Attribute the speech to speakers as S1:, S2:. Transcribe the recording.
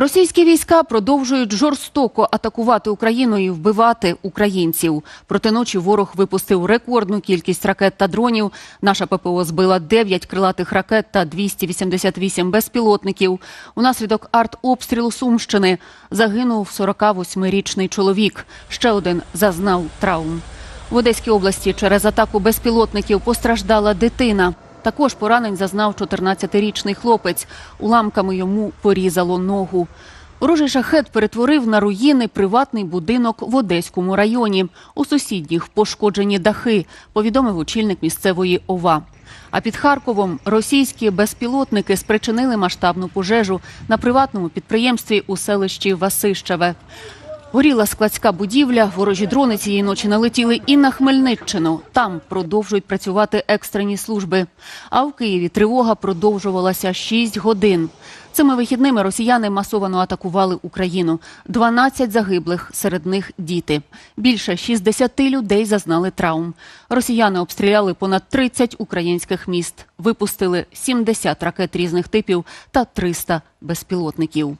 S1: Російські війська продовжують жорстоко атакувати Україну і вбивати українців. Проти ночі ворог випустив рекордну кількість ракет та дронів. Наша ППО збила 9 крилатих ракет та 288 безпілотників. Унаслідок артобстрілу Сумщини загинув 48-річний чоловік. Ще один зазнав травм. В Одеській області через атаку безпілотників постраждала дитина. Також поранень зазнав 14-річний хлопець. Уламками йому порізало ногу. Ворожий шахет перетворив на руїни приватний будинок в Одеському районі. У сусідніх пошкоджені дахи, повідомив очільник місцевої ОВА. А під Харковом російські безпілотники спричинили масштабну пожежу на приватному підприємстві у селищі Васищеве. Горіла складська будівля. Ворожі дрони цієї ночі налетіли і на Хмельниччину. Там продовжують працювати екстрені служби. А в Києві тривога продовжувалася 6 годин. Цими вихідними росіяни масово атакували Україну. 12 загиблих, серед них діти. Більше 60 людей зазнали травм. Росіяни обстріляли понад 30 українських міст, випустили 70 ракет різних типів та 300 безпілотників.